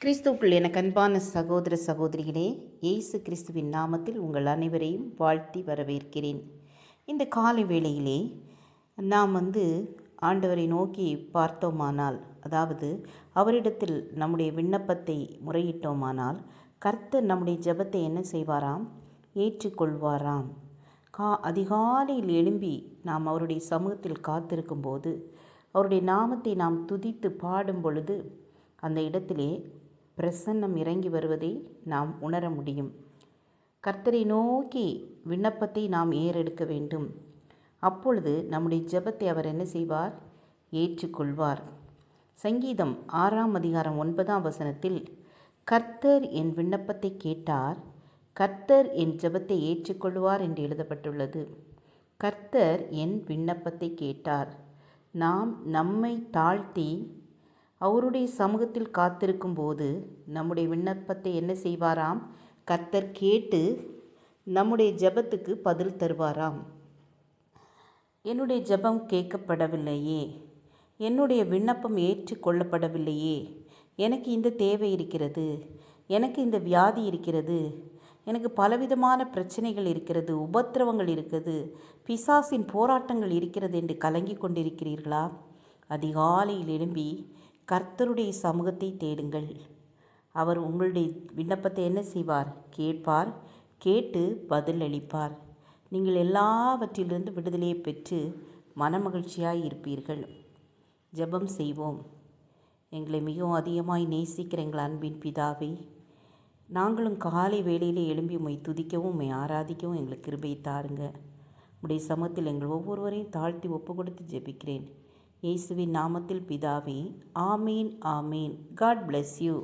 கிறிஸ்துவுக்குள் எனக்கு அன்பான சகோதர சகோதரிகளே இயேசு கிறிஸ்துவின் நாமத்தில் உங்கள் அனைவரையும் வாழ்த்தி வரவேற்கிறேன். இந்த காலை வேளையிலே நாம் வந்து ஆண்டவரை நோக்கி பார்த்தோமானால் அதாவது அவரிடத்தில் நம்முடைய விண்ணப்பத்தை முறையிட்டோமானால் கர்த்தர் நம்முடைய ஜெபத்தை என்ன செய்வாராம்? ஏற்றுக்கொள்வாராம். கா அதிகாலையில் எழும்பி நாம் அவருடைய சமூகத்தில் காத்திருக்கும்போது அவருடைய நாமத்தை நாம் துதித்து பாடும் பொழுது அந்த இடத்திலே பிரசன்னம் இறங்கி வருவதை நாம் உணர முடியும். கர்த்தரை நோக்கி விண்ணப்பத்தை நாம் ஏறெடுக்க வேண்டும். அப்பொழுது நம்முடைய ஜெபத்தை அவர் என்ன செய்வார்? ஏற்றுக்கொள்வார். சங்கீதம் ஆறாம் அதிகாரம் ஒன்பதாம் வசனத்தில் கர்த்தர் என் விண்ணப்பத்தை கேட்டார் கர்த்தர் என் ஜெபத்தை ஏற்றுக்கொள்வார் என்று எழுதப்பட்டுள்ளது. கர்த்தர் என் விண்ணப்பத்தை கேட்டார். நாம் நம்மை தாழ்த்தி அவருடைய சமூகத்தில் காத்திருக்கும் போது நம்முடைய விண்ணப்பத்தை என்ன செய்வாராம்? கர்த்தர் கேட்டு நம்முடைய ஜெபத்துக்கு பதில் தருவாராம். என்னுடைய ஜெபம் கேட்கப்படவில்லையே. என்னுடைய விண்ணப்பம் ஏற்றுக்கொள்ளப்படவில்லையே எனக்கு இந்த தேவை இருக்கிறது. எனக்கு இந்த வியாதி இருக்கிறது. எனக்கு பலவிதமான பிரச்சனைகள் இருக்கிறது. உபத்திரவங்கள் இருக்கிறது. பிசாசின் போராட்டங்கள் இருக்கிறது என்று கலங்கி கொண்டிருக்கிறீர்களா? அதிகாலையில் எழும்பி கர்த்தருடைய சமூகத்தை தேடுங்கள். அவர் உங்களுடைய விண்ணப்பத்தை என்ன செய்வார்? கேட்பார் கேட்டு பதில் அளிப்பார் நீங்கள் எல்லாவற்றிலிருந்து விடுதலையை பெற்று மனமகிழ்ச்சியாக இருப்பீர்கள். ஜெபம் செய்வோம். எங்களை மிகவும் அதிகமாய் நேசிக்கிற எங்கள் அன்பின் பிதாவை நாங்களும் காலை வேளையிலே எழும்பி உம்மை துதிக்கவும் உம்மை ஆராதிக்கவும் எங்களுக்கு கிருபை தாருங்க. உடைய சமத்தில் எங்கள் ஒவ்வொருவரையும் தாழ்த்தி ஒப்பு கொடுத்து ஜெபிக்கிறேன். இயேசுவின் நாமத்தில் பிதாவே ஆமீன் ஆமீன். God bless you